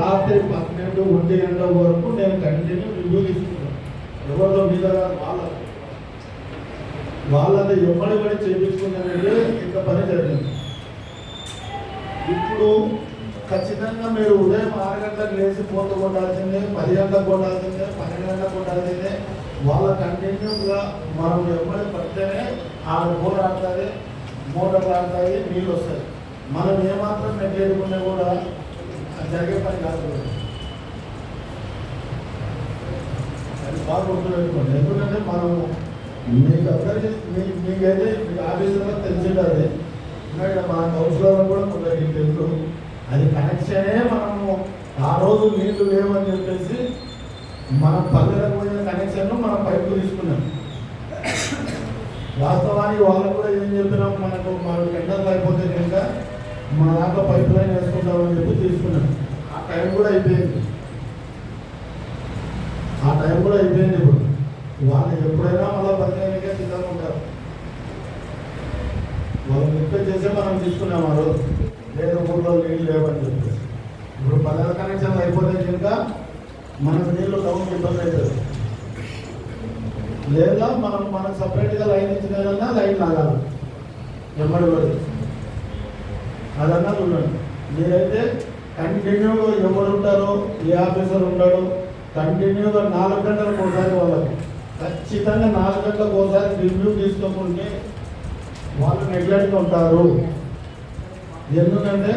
రాత్రి పన్నెండు ఒంటి గంట వరకు నేను కంటిన్యూ రివ్యూ తీసుకున్నాను మీద వాళ్ళ వాళ్ళది. ఎవరి పని చేయించుకున్నారంటే ఇంకా పని జరిగింది. ఇప్పుడు ఖచ్చితంగా మీరు ఉదయం ఆరు గంటలకు లేచి పోత కొట్టాల్సిందే పది గంటలకు కొట్టాల్సిందే పన్నెండు గంటలకు కొట్టాల్సిందే. వాళ్ళ కంటిన్యూగా మనం ఎప్పటి పడితేనే ఆడ బోర్ ఆడుతుంది మోటార్లు ఆడుతుంది నీళ్ళు వస్తాయి. మనం ఏమాత్రం నెగ్గేడుకున్నా కూడా జరిగే పని కాదు అది బాగా గుర్తుపెట్టుకోండి ఎందుకంటే మనం మీకు అందరికీ మీకు మీకైతే మీ ఆఫీసులో తెలిసింటుంది ఎందుకంటే మన కౌన్సిలర్ కూడా కొందరికి తెలుసు అది కనెక్షనే మనము ఆ రోజు నీళ్ళు లేవని చెప్పేసి మనం పల్లెలకు పోయిన కనెక్షన్ను మనం పైపు తీసుకున్నాం వాస్తవానికి వాళ్ళు కూడా ఏం చెప్పినాం మనకు మనకు ఎండలు అయిపోతే కనుక మా దాంట్లో పైప్ లైన్ వేసుకుంటామని చెప్పి తీసుకున్నాం. ఆ టైం కూడా అయిపోయింది. ఆ టైం కూడా అయిపోయింది ఇప్పుడు. వాళ్ళు ఎప్పుడైనా మళ్ళీ పదిహేనుగా సిద్ధంగా ఉంటారు. వాళ్ళు రిక్వెస్ట్ చేస్తే మనం తీసుకున్నాం ఆ రోజు. లేదు ఊళ్ళో నీళ్ళు లేవని చెప్పేసి. ఇప్పుడు పల్లెల కనెక్షన్లు అయిపోతే కనుక మనకు నీళ్ళు డౌన్ ఇబ్బంది అవుతుంది. లేదా మనం మనకు సపరేట్గా లైన్ ఇచ్చిన లైన్ లాగాలి. ఎమ్మడి అదన్నా చూడండి మీరైతే కంటిన్యూగా ఎవరు ఉంటారో ఏ ఆఫీసర్ ఉంటాడో కంటిన్యూగా నాలుగు గంటలకు ఒకసారి వాళ్ళకి ఖచ్చితంగా నాలుగు గంటలకు ఒకసారి రివ్యూ తీసుకోకుంటే వాళ్ళు నెగ్లెక్ట్ ఉంటారు. ఎందుకంటే